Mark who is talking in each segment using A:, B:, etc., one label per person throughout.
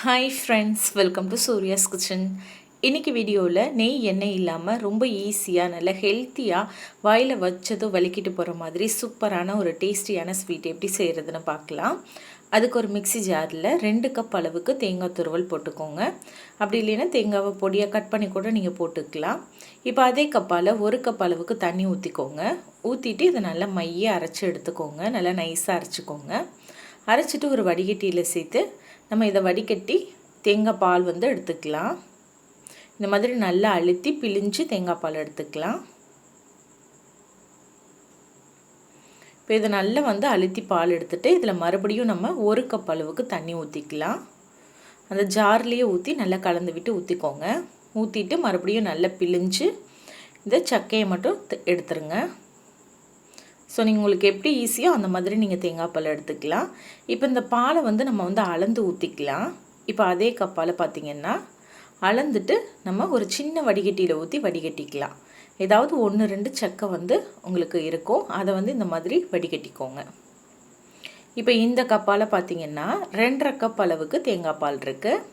A: Hi friends welcome to Surya's kitchen இன்றைக்கி வீடியோவில் நெய் எண்ணெய் இல்லாமல் ரொம்ப ஈஸியாக நல்ல ஹெல்த்தியாக வாயில் வச்சதும் வலிக்கிட்டு போகிற மாதிரி சூப்பரான ஒரு டேஸ்டியான ஸ்வீட் எப்படி செய்கிறதுன்னு பார்க்கலாம் அதுக்கு ஒரு மிக்ஸி ஜாரில் ரெண்டு கப் அளவுக்கு தேங்காய் துருவல் போட்டுக்கோங்க. அப்படி இல்லைன்னா தேங்காவை பொடியாக கட் பண்ணி கூட நீங்கள் போட்டுக்கலாம். இப்போ அதே கப்பால் ஒரு கப் அளவுக்கு தண்ணி ஊற்றிக்கோங்க ஊற்றிட்டு இதை நல்லா மைய அரைச்சி எடுத்துக்கோங்க. நல்லா நைஸாக அரைச்சிக்கோங்க. அரைச்சிட்டு ஒரு வடிகட்டியில் சேர்த்து நம்ம இதை வடிகட்டி தேங்காய் பால் வந்து எடுத்துக்கலாம். இந்த மாதிரி நல்லா அழுத்தி பிழிஞ்சு தேங்காய் பால் எடுத்துக்கலாம். இப்போ இதை நல்லா வந்து அழுத்தி பால் எடுத்துகிட்டு இதில் மறுபடியும் நம்ம ஒரு கப் அளவுக்கு தண்ணி ஊற்றிக்கலாம் அந்த ஜார்லேயே ஊற்றி நல்லா கலந்து விட்டு ஊற்றிக்கோங்க ஊற்றிட்டு மறுபடியும் நல்லா பிழிஞ்சு இந்த சக்கையை மட்டும் எடுத்துருங்க. ஸோ நீங்கள் உங்களுக்கு எப்படி ஈஸியோ அந்த மாதிரி நீங்கள் தேங்காய் பால் எடுத்துக்கலாம். இப்போ இந்த பாலை வந்து நம்ம வந்து அளந்து ஊற்றிக்கலாம் இப்போ அதே கப்பால் பார்த்திங்கன்னா அளந்துட்டு நம்ம ஒரு சின்ன வடிகட்டியில் ஊற்றி வடிகட்டிக்கலாம். ஏதாவது ஒன்று ரெண்டு சக்கை வந்து உங்களுக்கு இருக்கும். அதை வந்து இந்த மாதிரி வடிகட்டிக்கோங்க. இப்போ இந்த கப்பால் பார்த்திங்கன்னா ரெண்டரை கப் அளவுக்கு தேங்காய் பால் இருக்குது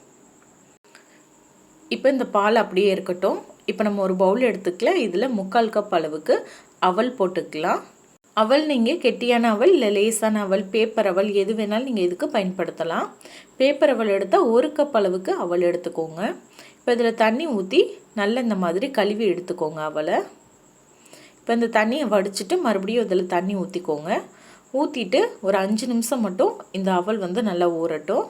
A: இப்போ இந்த பால் அப்படியே இருக்கட்டும். இப்போ நம்ம ஒரு பவுல் எடுத்துக்கலாம் இதில் முக்கால் கப் அளவுக்கு அவல் போட்டுக்கலாம். அவல் நீங்கள் கெட்டியான அவல் இல்லை லேசான அவல் பேப்பர் அவள் எது வேணாலும் நீங்கள் இதுக்கு பயன்படுத்தலாம். பேப்பர் அவள் எடுத்தால் ஒரு கப் அளவுக்கு அவல் எடுத்துக்கோங்க. இப்போ இதில் தண்ணி ஊற்றி நல்ல இந்த மாதிரி கழுவி எடுத்துக்கோங்க அவளை. இப்போ இந்த தண்ணியை வடிச்சிட்டு மறுபடியும் இதில் தண்ணி ஊற்றிக்கோங்க ஊற்றிட்டு ஒரு அஞ்சு நிமிஷம் மட்டும் இந்த அவல் வந்து நல்லா ஊறட்டும்.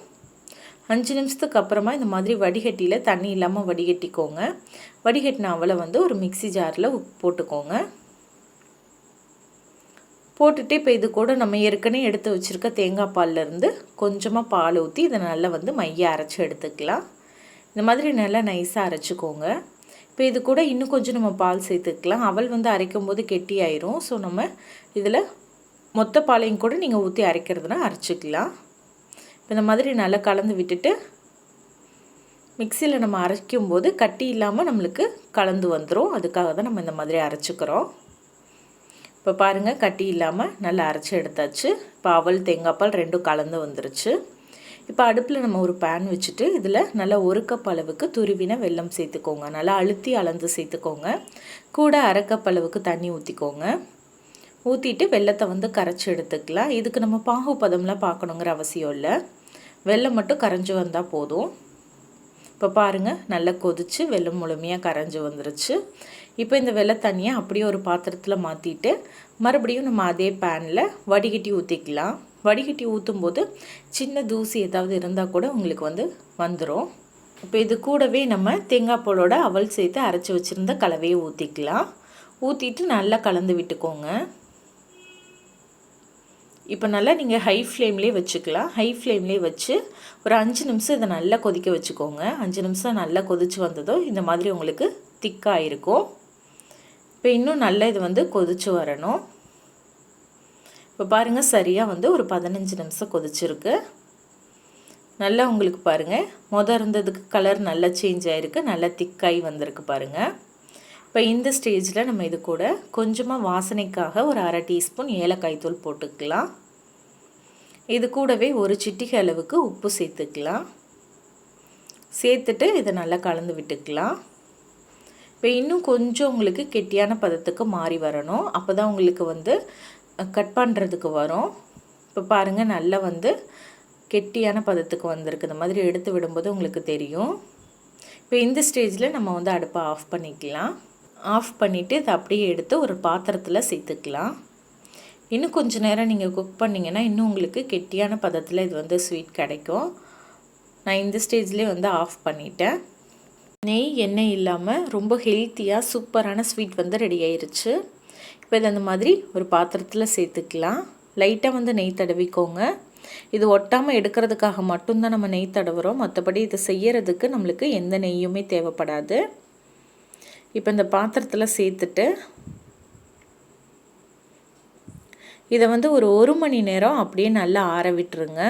A: அஞ்சு நிமிஷத்துக்கு அப்புறமா இந்த மாதிரி வடிகட்டியில் தண்ணி இல்லாமல் வடிகட்டிக்கோங்க. வடிகட்டின அவலை வந்து ஒரு மிக்சி ஜாரில் போட்டுக்கோங்க. போட்டுட்டு இப்போ இது கூட நம்ம ஏற்கனவே எடுத்து வச்சுருக்க தேங்காய் பால்லேருந்து கொஞ்சமாக பால் ஊற்றி இதை நல்லா வந்து மைய அரைச்சி எடுத்துக்கலாம். இந்த மாதிரி நல்லா நைஸாக அரைச்சிக்கோங்க. இப்போ இது கூட இன்னும் கொஞ்சம் நம்ம பால் சேர்த்துக்கலாம். அவள் வந்து அரைக்கும் போது கெட்டி ஆயிரும் ஸோ நம்ம இதில் மொத்த பாலையும் கூட நீங்கள் ஊற்றி அரைக்கிறதுனா அரைச்சிக்கலாம். இப்போ இந்த மாதிரி நல்லா கலந்து விட்டுட்டு மிக்சியில் நம்ம அரைக்கும் போது கட்டி இல்லாமல் நம்மளுக்கு கலந்து வந்துடும் அதுக்காக தான் நம்ம இந்த மாதிரி அரைச்சிக்கிறோம். இப்போ பாருங்கள் கட்டி இல்லாமல் நல்லா அரைச்சி எடுத்தாச்சு. இப்போ அவல் தேங்காய் பால் ரெண்டும் கலந்து வந்துருச்சு. இப்போ அடுப்பில் நம்ம ஒரு பேன் வச்சுட்டு இதில் நல்லா ஒரு கப் அளவுக்கு துருவின வெல்லம் சேர்த்துக்கோங்க. நல்லா அழுத்தி அளந்து சேர்த்துக்கோங்க. கூட அரை கப் அளவுக்கு தண்ணி ஊற்றிக்கோங்க ஊற்றிட்டு வெள்ளத்தை வந்து கரைச்சி எடுத்துக்கலாம். இதுக்கு நம்ம பாகு பதம்லாம் பார்க்கணுங்கிற அவசியம் இல்லை. வெள்ளம் மட்டும் கரைஞ்சி வந்தால் போதும். இப்போ பாருங்கள் நல்லா கொதித்து வெள்ளம் முழுமையாக கரைஞ்சி வந்துருச்சு. இப்போ இந்த வெள்ளை தண்ணியை அப்படியே ஒரு பாத்திரத்தில் மாற்றிட்டு மறுபடியும் நம்ம அதே பேனில் வடிகட்டி ஊற்றிக்கலாம் வடிகட்டி ஊற்றும் போது சின்ன தூசி ஏதாவது இருந்தால் கூட உங்களுக்கு வந்து வந்துடும் இப்போ இது கூடவே நம்ம தேங்காய் பாலோட அவல் சேர்த்து அரைச்சி வச்சுருந்த கலவையை ஊற்றிக்கலாம் ஊற்றிட்டு நல்லா கலந்து விட்டுக்கோங்க. இப்போ நல்லா நீங்கள் ஹை ஃப்ளேம்லேயே வச்சுக்கலாம். ஹை ஃப்ளேம்லேயே வச்சு ஒரு அஞ்சு நிமிஷம் இதை நல்லா கொதிக்க வச்சுக்கோங்க. அஞ்சு நிமிஷம் நல்லா கொதித்து வந்ததோ இந்த மாதிரி உங்களுக்கு திக்காக இருக்கும். இப்போ இன்னும் நல்லா இது வந்து கொதித்து வரணும். இப்போ பாருங்கள் சரியாக வந்து ஒரு பதினஞ்சு நிமிஷம் கொதிச்சிருக்கு. நல்லா உங்களுக்கு பாருங்கள் மொதல் இருந்ததுக்கு கலர் நல்லா சேஞ்ச் ஆகிருக்கு நல்லா திக்காகி வந்திருக்கு பாருங்கள் இப்போ இந்த ஸ்டேஜில் நம்ம இது கூட கொஞ்சமாக வாசனைக்காக ஒரு அரை டீஸ்பூன் ஏலக்காய் தூள் போட்டுக்கலாம். இது கூடவே ஒரு சிட்டிகை அளவுக்கு உப்பு சேர்த்துக்கலாம். சேர்த்துட்டு இதை நல்லா கலந்து விட்டுக்கலாம். இப்போ இன்னும் கொஞ்சம் உங்களுக்கு கெட்டியான பதத்துக்கு மாறி வரணும். அப்போ தான் உங்களுக்கு வந்து கட் பண்ணுறதுக்கு வரும். இப்போ பாருங்கள் நல்லா வந்து கெட்டியான பதத்துக்கு வந்திருக்கு. இந்த மாதிரி எடுத்து விடும்போது உங்களுக்கு தெரியும். இப்போ இந்த ஸ்டேஜில் நம்ம வந்து அடுப்பை ஆஃப் பண்ணிக்கலாம். ஆஃப் பண்ணிவிட்டு இதை அப்படியே எடுத்து ஒரு பாத்திரத்தில் சேர்த்துக்கலாம். இன்னும் கொஞ்சம் நேரம் நீங்கள் குக் பண்ணிங்கன்னா இன்னும் உங்களுக்கு கெட்டியான பதத்தில் இது வந்து ஸ்வீட் கிடைக்கும். நான் இந்த ஸ்டேஜ்லேயே வந்து ஆஃப் பண்ணிட்டேன். நெய் எண்ணெய் இல்லாமல் ரொம்ப ஹெல்த்தியாக சூப்பரான ஸ்வீட் வந்து ரெடி ஆயிருச்சு. இப்போ இது அந்த மாதிரி ஒரு பாத்திரத்தில் சேர்த்துக்கலாம். லைட்டாக வந்து நெய் தடவிக்கோங்க. இது ஒட்டாமல் எடுக்கிறதுக்காக மட்டும்தான் நம்ம நெய் தடவுறோம். மற்றபடி இதை செய்யறதுக்கு நம்மளுக்கு எந்த நெய்யுமே தேவைப்படாது. இப்போ இந்த பாத்திரத்தில் சேர்த்துட்டு இதை வந்து ஒரு ஒரு மணி நேரம் அப்படியே நல்லா ஆற விட்டுருங்க.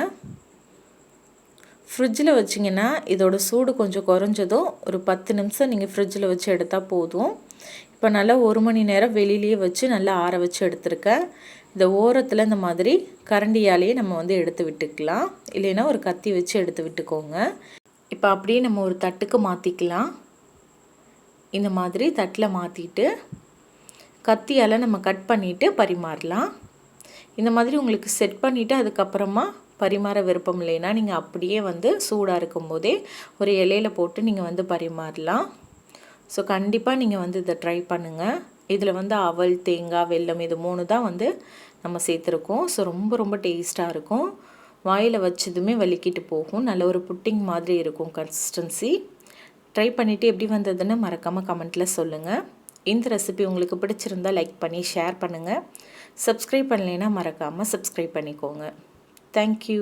A: ஃப்ரிட்ஜில் வச்சிங்கன்னா இதோட சூடு கொஞ்சம் குறைஞ்சதும் ஒரு பத்து நிமிஷம் நீங்கள் ஃப்ரிட்ஜில் வச்சு எடுத்தால் போதும். இப்போ நல்லா ஒரு மணி நேரம் வெளியிலேயே வச்சு நல்லா ஆற வச்சு எடுத்துருக்கேன் இந்த ஓரத்தில் இந்த மாதிரி கரண்டியாலேயே நம்ம வந்து எடுத்து விட்டுக்கலாம். இல்லைன்னா ஒரு கத்தி வச்சு எடுத்து விட்டுக்கோங்க. இப்போ அப்படியே நம்ம ஒரு தட்டுக்கு மாற்றிக்கலாம் இந்த மாதிரி தட்டில் மாற்றிட்டு கத்தியால் நம்ம கட் பண்ணிவிட்டு பரிமாறலாம். இந்த மாதிரி உங்களுக்கு செட் பண்ணிவிட்டு அதுக்கப்புறமா பரிமாற விருப்பம் இல்லைன்னா நீங்கள் அப்படியே வந்து சூடாக இருக்கும்போதே ஒரு இலையில் போட்டு நீங்கள் வந்து பரிமாறலாம். ஸோ கண்டிப்பாக நீங்கள் வந்து இதை ட்ரை பண்ணுங்கள் இதில் வந்து அவல் தேங்காய் வெல்லம் இது மூணு தான் வந்து நம்ம சேர்த்துருக்கோம். ஸோ ரொம்ப ரொம்ப டேஸ்ட்டாக இருக்கும். வாயில் வச்சதுமே வலிக்கிட்டு போகும். நல்ல ஒரு புட்டிங் மாதிரி இருக்கும் கன்சிஸ்டன்சி ட்ரை பண்ணிவிட்டு எப்படி வந்ததுன்னு மறக்காமல் கமெண்ட்டில் சொல்லுங்கள் இந்த ரெசிபி உங்களுக்கு பிடிச்சிருந்தால் லைக் பண்ணி ஷேர் பண்ணுங்கள் சப்ஸ்கிரைப் பண்ணலைன்னா மறக்காமல் சப்ஸ்கிரைப் பண்ணிக்கோங்க. தேங்க்யூ